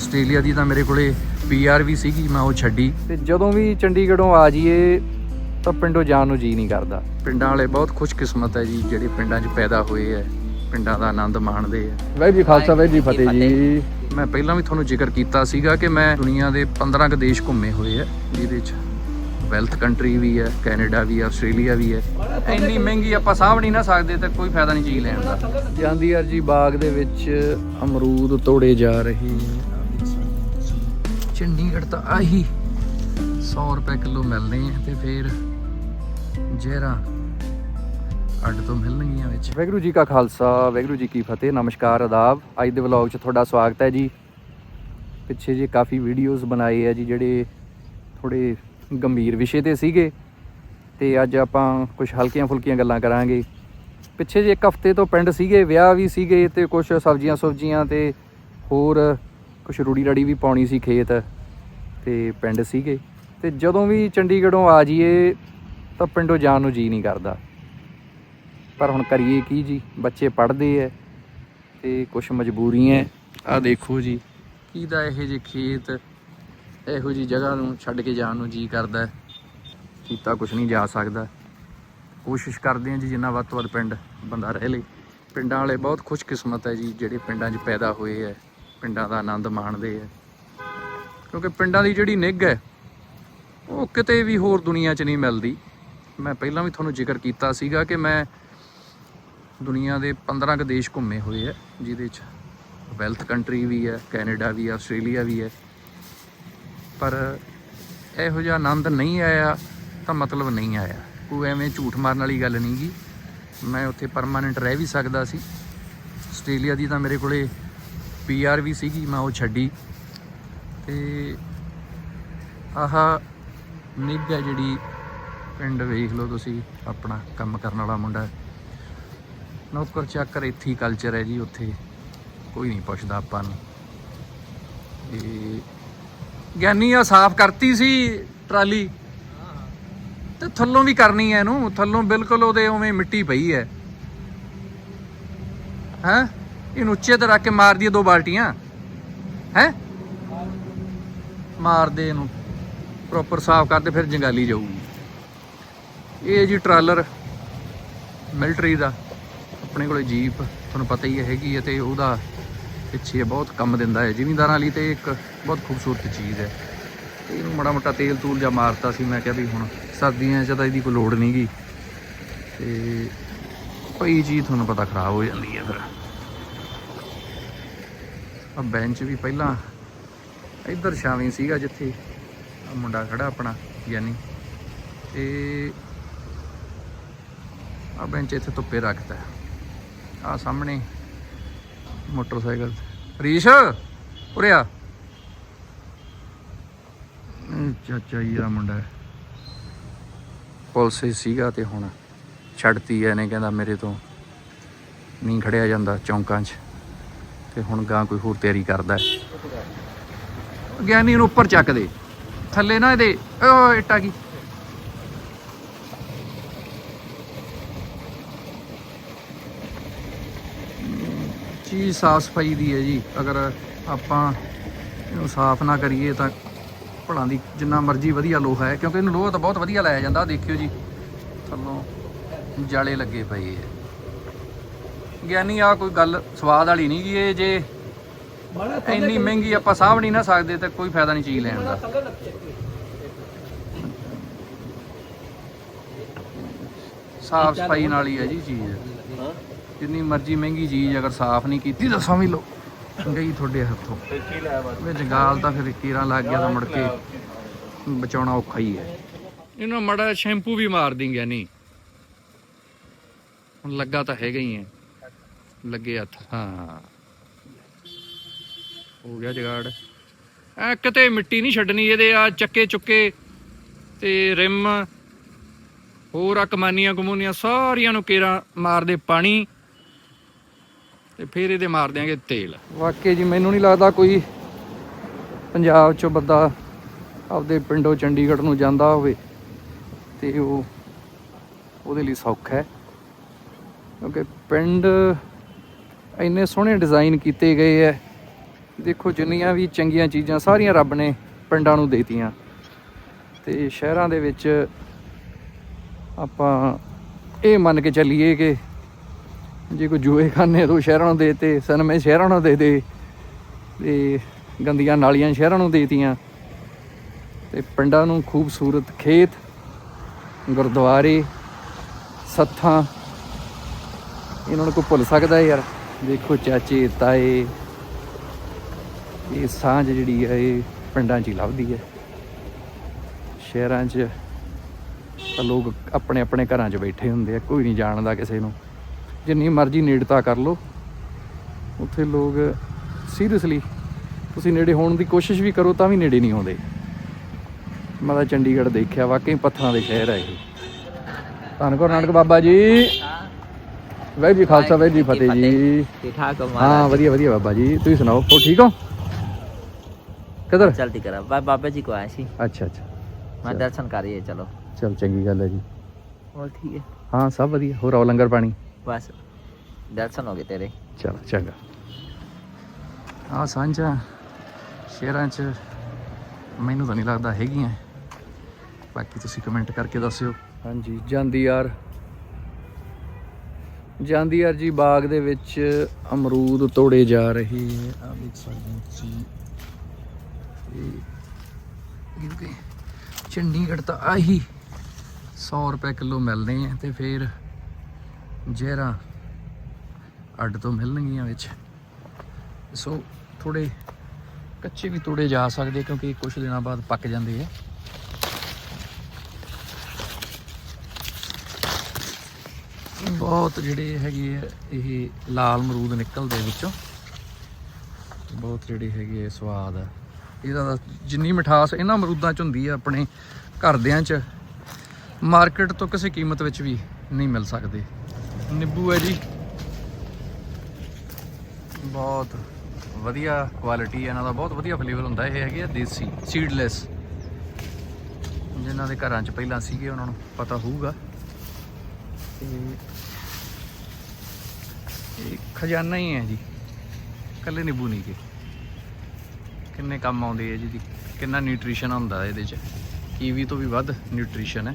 Australia ਦੀ ਤਾਂ ਮੇਰੇ ਕੋਲੇ ਪੀਆਰ ਵੀ ਸੀਗੀ ਮੈਂ ਉਹ ਛੱਡੀ। ਤੇ ਜਦੋਂ ਵੀ ਚੰਡੀਗੜ੍ਹੋਂ ਆ ਜਾਈਏ ਤਾਂ ਪਿੰਡੋਂ ਜਾਣ ਨੂੰ ਜੀ ਨਹੀਂ ਕਰਦਾ। ਪਿੰਡਾਂ ਵਾਲੇ ਬਹੁਤ ਖੁਸ਼ਕਿਸਮਤ ਹੈ ਜੀ ਜਿਹੜੇ ਪਿੰਡਾਂ 'ਚ ਪੈਦਾ ਹੋਏ ਹੈ ਪਿੰਡਾਂ ਦਾ ਆਨੰਦ ਮਾਣਦੇ ਆ ਵਾਹਿਗੁਰੂ ਜੀ ਖਾਲਸਾ ਵਾਹਿਗੁਰੂ ਜੀ ਫਤਿਹ ਜੀ। ਮੈਂ ਪਹਿਲਾਂ ਵੀ ਤੁਹਾਨੂੰ ਜ਼ਿਕਰ ਕੀਤਾ ਸੀਗਾ ਕਿ ਮੈਂ ਦੁਨੀਆ ਦੇ 15 ਕੁ ਦੇਸ਼ ਘੁੰਮੇ ਹੋਏ ਆ ਜਿਹਦੇ 'ਚ ਵੈਲਥ ਕੰਟਰੀ ਵੀ ਹੈ ਕੈਨੇਡਾ ਵੀ ਹੈ ਆਸਟ੍ਰੇਲੀਆ ਵੀ ਹੈ। ਇੰਨੀ ਮਹਿੰਗੀ ਆਪਾਂ ਸਾਂਭ ਨਹੀਂ ਨਾ ਸਕਦੇ ਤੇ ਕੋਈ ਫਾਇਦਾ ਨਹੀਂ ਚੀਜ਼ ਲੈਣ ਦਾ। ਜਾਂਦੀਆਰ ਜੀ ਬਾਗ ਦੇ ਵਿੱਚ ਅਮਰੂਦ ਤੋੜੇ ਜਾ ਰਹੇ ਚੰਡੀਗੜ੍ਹ ਤਾਂ ਆਹੀ। 100 ਰੁਪਏ ਕਿਲੋ ਮਿਲਦੇ ਆ ਤੇ ਫਿਰ ਜ਼ਹਿਰਾਂ ਅੱਡ ਤੋਂ ਮਿਲਣਗੀਆਂ ਵਿੱਚ। ਵਾਹਿਗੁਰੂ ਜੀ ਕਾ ਖਾਲਸਾ, ਵਾਹਿਗੁਰੂ ਜੀ ਕੀ ਫਤਿਹ, ਨਮਸਕਾਰ ਆਦਾਬ ਅੱਜ ਦੇ ਵਲੌਗ 'ਚ ਤੁਹਾਡਾ ਸਵਾਗਤ ਹੈ ਜੀ। ਪਿੱਛੇ ਜੇ ਕਾਫੀ ਵੀਡੀਓਜ਼ ਬਣਾਏ ਆ ਜੀ, ਜਿਹੜੇ ਥੋੜੇ ਗੰਭੀਰ ਵਿਸ਼ੇ ਤੇ ਸੀਗੇ। ਤੇ ਅੱਜ ਆਪਾਂ ਕੁਝ ਹਲਕੀਆਂ ਫੁਲਕੀਆਂ ਗੱਲਾਂ ਕਰਾਂਗੇ। ਪਿੱਛੇ ਜੇ ਇੱਕ ਹਫ਼ਤੇ ਤੋਂ ਪਿੰਡ ਸੀਗੇ, ਵਿਆਹ ਵੀ ਸੀਗੇ ਤੇ ਕੁਝ ਸਬਜ਼ੀਆਂ ਸੁਬਜ਼ੀਆਂ ਤੇ ਹੋਰ ਕੁਛ ਰੂੜੀ ਰੜੀ ਵੀ ਪਾਉਣੀ ਸੀ ਖੇਤ ਤੇ ਪਿੰਡ ਸੀਗੇ। ਤੇ ਜਦੋਂ ਵੀ ਚੰਡੀਗੜ੍ਹੋਂ ਆ ਜਾਈਏ ਤਾਂ ਪਿੰਡੋਂ ਜਾਣ ਨੂੰ ਜੀ ਨਹੀਂ ਕਰਦਾ। ਪਰ ਹੁਣ ਕਰੀਏ ਕੀ ਜੀ? ਬੱਚੇ ਪੜ੍ਹਦੇ ਐ ਤੇ ਕੁਝ ਮਜਬੂਰੀਆਂ ਆ ਦੇਖੋ ਜੀ ਕਿਹਦਾ ਇਹ ਜੇ ਖੇਤ, ਇਹੋ ਜੀ ਜਗ੍ਹਾ ਨੂੰ ਛੱਡ ਕੇ ਜਾਣ ਨੂੰ ਜੀ ਕਰਦਾ। ਕੀਤਾ ਕੁਛ ਨਹੀਂ ਜਾ ਸਕਦਾ। ਕੋਸ਼ਿਸ਼ ਕਰਦੇ ਹਾਂ ਜੀ ਜਿੰਨਾ ਵੱਧ ਤੋਂ ਵੱਧ ਪਿੰਡ ਬੰਦਾ ਰਹਿ ਲੇ। ਪਿੰਡਾਂ ਵਾਲੇ ਬਹੁਤ ਖੁਸ਼ਕਿਸਮਤ ਹੈ ਜੀ, ਜਿਹੜੇ ਪਿੰਡਾਂ 'ਚ ਪੈਦਾ ਹੋਏ ਹੈ ਪਿੰਡਾਂ ਦਾ ਆਨੰਦ ਮਾਣਦੇ ਹੈ ਕਿਉਂਕਿ ਪਿੰਡਾਂ ਦੀ ਜਿਹੜੀ ਨਿੱਘ ਹੈ, ਉਹ ਕਿਤੇ ਵੀ ਹੋਰ ਦੁਨੀਆ 'ਚ ਨਹੀਂ ਮਿਲਦੀ। ਮੈਂ ਪਹਿਲਾਂ ਵੀ ਤੁਹਾਨੂੰ ਜ਼ਿਕਰ ਕੀਤਾ ਸੀਗਾ ਕਿ ਮੈਂ ਦੁਨੀਆ ਦੇ 15 ਕੁ ਦੇਸ਼ ਘੁੰਮੇ ਹੋਏ ਹੈ ਜਿਹਦੇ 'ਚ ਵੈਲਥ ਕੰਟਰੀ ਵੀ ਹੈ, ਕੈਨੇਡਾ ਵੀ ਹੈ, ਆਸਟ੍ਰੇਲੀਆ ਵੀ ਹੈ। ਪਰ ਇਹੋ ਜਿਹਾ ਆਨੰਦ ਨਹੀਂ ਆਇਆ ਤਾਂ ਮਤਲਬ ਨਹੀਂ ਆਇਆ। ਕੋਈ ਐਵੇਂ ਝੂਠ ਮਾਰਨ ਵਾਲੀ ਗੱਲ ਨਹੀਂ ਗੀ। ਮੈਂ ਉੱਥੇ ਪਰਮਾਨੈਂਟ ਰਹਿ ਵੀ ਸਕਦਾ ਸੀ। ਆਸਟ੍ਰੇਲੀਆ ਦੀ ਤਾਂ ਮੇਰੇ ਕੋਲੇ ਪੀਆਰ ਵੀ ਸੀਗੀ, ਮੈਂ ਉਹ ਛੱਡੀ। ਤੇ ਆਹ ਨਿੱਘ ਹੈ ਜਿਹੜੀ ਪਿੰਡ ਵੇਖ ਲਓ ਤੁਸੀਂ, ਆਪਣਾ ਕੰਮ ਕਰਨ ਵਾਲਾ ਮੁੰਡਾ ਨੌਕਰ ਚਾਕਰ ਇੱਥੇ ਕਲਚਰ ਹੈ ਜੀ ਉੱਥੇ, ਕੋਈ ਨਹੀਂ ਪੁੱਛਦਾ ਆਪਾਂ ਨੂੰ। ਤੇ ਗਿਆਨੀ ਆ ਸਾਫ਼ ਕਰਤੀ ਸੀ ਟਰਾਲੀ। ਤੇ ਥੱਲੋਂ ਵੀ ਕਰਨੀ ਐ ਇਹਨੂੰ, ਥੱਲੋਂ ਬਿਲਕੁਲ ਉਹਦੇ ਉਵੇਂ ਮਿੱਟੀ ਪਈ ਐ ਹੈ? ਇਹਨੂੰ ਉੱਚੇ ਤੇ ਰੱਖ ਕੇ ਮਾਰ ਦਈਏ ਦੋ ਬਾਲਟੀਆਂ। ਹੈ? ਮਾਰ ਦੇ ਇਹਨੂੰ। ਪ੍ਰੋਪਰ ਸਾਫ਼ ਕਰਦੇ ਫਿਰ ਜੰਗਾਲੀ ਜਾਊਗੀ। ਇਹ ਜੀ ਟਰਾਲਰ ਮਿਲਟਰੀ ਦਾ, ਆਪਣੇ ਕੋਲੇ ਜੀਪ, ਤੁਹਾਨੂੰ ਪਤਾ ਹੀ ਹੈਗੀ ਹੈ ਤੇ ਉਹਦਾ ਪਿੱਛੇ ਬਹੁਤ ਕੰਮ ਦਿੰਦਾ ਹੈ। ਜ਼ਿਮੀਂਦਾਰਾਂ ਲਈ ਤੇ ਇੱਕ ਬਹੁਤ ਖੂਬਸੂਰਤ ਚੀਜ਼ ਹੈ। ਤੇ ਇਹਨੂੰ ਮਾੜਾ ਮੋਟਾ ਤੇਲ ਤੂਲ ਜਾਂ ਮਾਰਤਾ ਸੀ, ਮੈਂ ਕਿਹਾ ਵੀ ਹੁਣ ਸਰਦੀਆਂ 'ਚ ਤਾਂ ਇਹਦੀ ਕੋਈ ਲੋੜ ਨਹੀਂਗੀ ਤੇ ਪਈ ਚੀਜ਼ ਤੁਹਾਨੂੰ ਪਤਾ ਖਰਾਬ ਹੋ ਜਾਂਦੀ ਹੈ ਫਿਰ। ਆ ਬੈਂਚ ਵੀ ਪਹਿਲਾਂ ਇੱਧਰ ਛਾਵੇਂ ਸੀਗਾ ਜਿੱਥੇ ਆ ਮੁੰਡਾ ਖੜਾ ਆਪਣਾ, ਯਾਨੀ। ਤੇ ਆ ਬੈਂਚ ਇੱਥੇ ਧੁੱਪੇ ਰੱਖਦਾ ਆ ਸਾਹਮਣੇ ਮੋਟਰਸਾਈਕਲ ਰੀਸ਼ ਉਰੇ ਚਾਚਾ ਜੀ ਦਾ ਮੁੰਡਾ ਪੁਲਿਸ ਸੀਗਾ ਤੇ ਹੁਣ ਛੱਡਤੀ ਐ ਨੇ ਕਹਿੰਦਾ ਮੇਰੇ ਤੋਂ। ਨਹੀਂ ਖੜਿਆ ਜਾਂਦਾ ਚੌਂਕਾਂ 'ਚ। ਤੇ ਹੁਣ ਗਾਂ ਕੋਈ ਹੋਰ ਤਿਆਰੀ ਕਰਦਾ ਹੈ। ਗਿਆਨੀ ਨੂੰ ਉੱਪਰ ਚੱਕ ਦੇ। ਥੱਲੇ ਨਾ ਇਹਦੇ। ਓ ਇੱਟਾ ਕੀ? ਚੀਜ਼ ਸਾਫ਼ ਸਫ਼ਾਈ ਦੀ ਹੈ ਜੀ। ਅਗਰ ਆਪਾਂ ਇਹਨੂੰ ਸਾਫ਼ ਨਾ ਕਰੀਏ ਤਾਂ ਭਲਾਂ ਦੀ ਜਿੰਨਾ ਮਰਜ਼ੀ ਵਧੀਆ ਲੋਹਾ ਹੈ, ਕਿਉਂਕਿ ਇਹਨੂੰ ਲੋਹਾ ਤਾਂ ਬਹੁਤ ਵਧੀਆ ਲਾਇਆ ਜਾਂਦਾ। ਦੇਖਿਓ ਜੀ। ਥੱਲੋਂ ਜਾਲੇ ਲੱਗੇ ਪਏ ਹੈ। ਗਿਆਨੀ ਆ ਕੋਈ ਗੱਲ ਸਵਾਦ ਵਾਲੀ ਨਹੀਂ ਗੀ ਇਹ ਜੇ ਇੰਨੀ ਮਹਿੰਗੀ ਆਪਾਂ ਸਾਂਭ ਨਹੀਂ ਨਾ ਸਕਦੇ ਤਾਂ ਕੋਈ ਫਾਇਦਾ ਨਹੀਂ ਚੀਜ਼ ਲੈਣ ਦਾ। ਸਾਫ਼ ਸਫ਼ਾਈ ਨਾਲ ਹੀ ਹੈ ਜੀ ਚੀਜ਼। ਜਿੰਨੀ ਮਰਜ਼ੀ ਮਹਿੰਗੀ ਚੀਜ਼ ਅਗਰ ਸਾਫ਼ ਨਹੀਂ ਕੀਤੀ ਤਾਂ ਸਮਝ ਲਓ। ਗਈ ਤੁਹਾਡੇ ਹੱਥੋਂ। ਵਿੱਚ ਗਾਲ ਤਾਂ ਫਿਰ ਕੀਰਾਂ ਲੱਗ ਗਿਆ ਤਾਂ ਮੁੜ ਕੇ ਬਚਾਉਣਾ ਔਖਾ ਹੀ ਹੈ। ਇਹਨੂੰ ਮੜਾ ਸ਼ੈਂਪੂ ਵੀ ਮਾਰ ਦਿੰਗੇ ਨਹੀਂ ਹੁਣ ਲੱਗਾ ਤਾਂ ਹੈਗਾ ਹੀ ਹੈ। ਲੱਗੇ ਹੱਥ, ਹਾਂ। ਹੋ ਗਿਆ ਜਗਾੜ। ਐ ਕਿਤੇ ਮਿੱਟੀ ਨਹੀਂ ਛੱਡਣੀ ਇਹਦੇ ਆ ਚੱਕੇ ਚੁੱਕੇ ਤੇ ਰਿਮ, ਹੋਰ ਆ ਕਮਾਨੀਆਂ ਕਮੂਨੀਆਂ ਸਾਰੀਆਂ ਨੂੰ ਕੇਰਾ ਮਾਰਦੇ ਪਾਣੀ ਤੇ ਫਿਰ ਇਹਦੇ ਮਾਰ ਦਿਆਂਗੇ ਤੇਲ। ਵਾਕਈ ਜੀ, ਮੈਨੂੰ ਨਹੀਂ ਲੱਗਦਾ ਕੋਈ ਪੰਜਾਬ ਚੋਂ ਬੰਦਾ ਆਪਦੇ ਪਿੰਡੋਂ ਚੰਡੀਗੜ੍ਹ ਨੂੰ ਜਾਂਦਾ ਹੋਵੇ ਤੇ ਉਹ ਉਹਦੇ ਲਈ ਸੌਖਾ ਹੈ। ਕਿਉਂਕਿ ਪਿੰਡ ਇੰਨੇ ਸੋਹਣੇ ਡਿਜ਼ਾਈਨ ਕੀਤੇ ਗਏ ਐ। ਦੇਖੋ, ਜਿੰਨੀਆਂ ਵੀ ਚੰਗੀਆਂ ਚੀਜ਼ਾਂ ਸਾਰੀਆਂ ਰੱਬ ਨੇ ਪਿੰਡਾਂ ਨੂੰ ਦੇਤੀਆਂ। ਤੇ ਸ਼ਹਿਰਾਂ ਦੇ ਵਿੱਚ ਆਪਾਂ ਇਹ ਮੰਨ ਕੇ ਚੱਲੀਏ ਕਿ ਜੇ ਕੋਈ ਜੂਏ ਖਾਨੇ ਤੋਂ ਸ਼ਹਿਰਾਂ ਨੂੰ ਦੇਤੇ ਤੇ ਸ਼ਹਿਰਾਂ ਨੂੰ ਦੇ ਦੇ ਤੇ ਗੰਦੀਆਂ ਨਾਲੀਆਂ ਸ਼ਹਿਰਾਂ ਨੂੰ ਦੇਤੀਆਂ। ਤੇ ਪਿੰਡਾਂ ਨੂੰ ਖੂਬਸੂਰਤ ਖੇਤ, ਗੁਰਦੁਆਰੇ, ਸੱਥਾਂ। ਇਹਨਾਂ ਨੂੰ ਕੋਈ ਭੁੱਲ ਸਕਦਾ ਯਾਰ। ਦੇਖੋ ਚਾਚੇ, ਤਾਏ, ਇਹ ਸਾਂਝ ਜਿਹੜੀ ਹੈ ਇਹ ਪਿੰਡਾਂ 'ਚ ਹੀ ਲੱਭਦੀ ਹੈ ਸ਼ਹਿਰਾਂ 'ਚ ਤਾਂ ਲੋਕ ਆਪਣੇ ਆਪਣੇ ਘਰਾਂ 'ਚ ਬੈਠੇ ਹੁੰਦੇ ਆ, ਕੋਈ ਨਹੀਂ ਜਾਣਦਾ ਕਿਸੇ ਨੂੰ। ਜਿੰਨੀ ਮਰਜ਼ੀ ਨੇੜਤਾ ਕਰ ਲਓ। ਉੱਥੇ ਲੋਕ ਸੀਰੀਅਸਲੀ ਤੁਸੀਂ ਨੇੜੇ ਹੋਣ ਦੀ ਕੋਸ਼ਿਸ਼ ਵੀ ਕਰੋ ਤਾਂ ਵੀ ਨੇੜੇ ਨਹੀਂ ਆਉਂਦੇ। ਮੈਂ ਤਾਂ ਚੰਡੀਗੜ੍ਹ ਦੇਖਿਆ, ਵਾਕਈ ਪੱਥਰਾਂ ਦੇ ਸ਼ਹਿਰ ਹੈ ਇਹ। ਧੰਨ ਗੁਰੂ ਨਾਨਕ ਬਾਬਾ ਜੀ। ਵਾਹਿਗੁਰੂ ਜੀ ਖਾਲਸਾ ਵਾਹਿਗੁਰੂ ਜੀ ਫਤਿਹ ਜੀ। ਠੀਕ ਠਾਕ ਹਾਂ ਵਧੀਆ ਵਧੀਆ ਬਾਬਾ ਜੀ। ਤੁਸੀਂ ਸੁਣਾਓ ਹੋ ਠੀਕ ਹੋ? ਕਦਰ ਚਲਦੀ ਕਰਾ। ਬਾਬਾ ਜੀ ਕੋ ਆਇਆ ਸੀ। ਅੱਛਾ ਅੱਛਾ। ਮੈਂ ਦਰਸ਼ਨ ਕਰੀਏ ਚਲੋ। ਚਲ ਚੰਗੀ ਗੱਲ ਹੈ ਜੀ। ਹੋਰ ਠੀਕ ਹੈ? ਹਾਂ ਸਭ ਵਧੀਆ। ਹੋਰ ਲੰਗਰ ਪਾਣੀ। ਬਸ ਦਰਸ਼ਨ ਹੋ ਗਏ ਤੇਰੇ। ਚਲ ਚੰਗਾ। ਆ ਸਾਂਝਾ ਸ਼ੇਰਾਂ 'ਚ ਮੈਨੂੰ ਤਾਂ ਨਹੀਂ ਲੱਗਦਾ ਹੈਗੀਆਂ। ਬਾਕੀ ਤੁਸੀਂ ਕਮੈਂਟ ਕਰਕੇ ਦੱਸਿਓ। ਹਾਂਜੀ ਜਾਂਦੀ ਯਾਰ। ਜਾਂਦੀ ਯਾਰ ਜੀ ਬਾਗ ਦੇ ਵਿੱਚ ਅਮਰੂਦ ਤੋੜੇ ਜਾ ਰਹੇ ਆ। ਦੇਖ ਸਕਦੇ ਹੋ ਤੁਸੀਂ। ਇਹ ਕਿਉਂਕਿ ਚੰਡੀਗੜ੍ਹ ਤਾਂ ਆਹੀ 100 ਰੁਪਏ ਕਿਲੋ ਮਿਲਦੇ ਆ ਤੇ ਫਿਰ ਜ਼ਹਿਰਾਂ ਅੱਡ ਤੋਂ ਮਿਲਣਗੀਆਂ ਵਿੱਚ। ਸੋ ਥੋੜੇ ਕੱਚੇ ਵੀ ਤੋੜੇ ਜਾ ਸਕਦੇ ਕਿਉਂਕਿ ਕੁਝ ਦਿਨਾਂ ਬਾਅਦ ਪੱਕ ਜਾਂਦੇ ਆ। ਬਹੁਤ ਜਿਹੜੇ ਹੈਗੇ ਆ, ਇਹ ਲਾਲ ਅਮਰੂਦ ਨਿਕਲਦੇ ਵਿੱਚੋਂ। ਬਹੁਤ ਜਿਹੜੇ ਹੈਗੇ ਆ ਸਵਾਦ ਆ। ਇਹਦਾ ਜਿੰਨੀ ਮਿਠਾਸ ਇਹਨਾਂ ਅਮਰੂਦਾਂ ਚ ਹੁੰਦੀ ਆ ਆਪਣੇ ਘਰਦਿਆਂ ਚ, ਮਾਰਕੀਟ ਤੋਂ ਕਿਸੇ ਕੀਮਤ ਵਿੱਚ ਵੀ ਨਹੀਂ ਮਿਲ ਸਕਦੇ। ਨਿੰਬੂ ਹੈ ਜੀ। ਬਹੁਤ ਵਧੀਆ ਕੁਆਲਿਟੀ ਹੈ ਇਹਨਾਂ ਦਾ ਬਹੁਤ ਵਧੀਆ ਫਲੇਵਰ ਹੁੰਦਾ, ਇਹ ਹੈਗੇ ਆ ਦੇਸੀ ਸੀਡਲੈਸ ਜਿਨ੍ਹਾਂ ਦੇ ਘਰਾਂ 'ਚ ਪਹਿਲਾਂ ਸੀਗੇ, ਉਹਨਾਂ ਨੂੰ ਪਤਾ ਹੋਊਗਾ। ਇਹ ਖਜ਼ਾਨਾ ਹੀ ਹੈ ਜੀ। ਕੱਲੇ ਨਿੰਬੂ ਨਹੀਂ ਕੇ ਕਿੰਨੇ ਕੰਮ ਆਉਂਦੇ ਆ ਜੀ। ਦੀ ਕਿੰਨਾ ਨਿਊਟ੍ਰੀਸ਼ਨ ਹੁੰਦਾ ਇਹਦੇ 'ਚ। ਕੀਵੀ ਤੋਂ ਵੀ ਵੱਧ ਨਿਊਟ੍ਰੀਸ਼ਨ ਹੈ।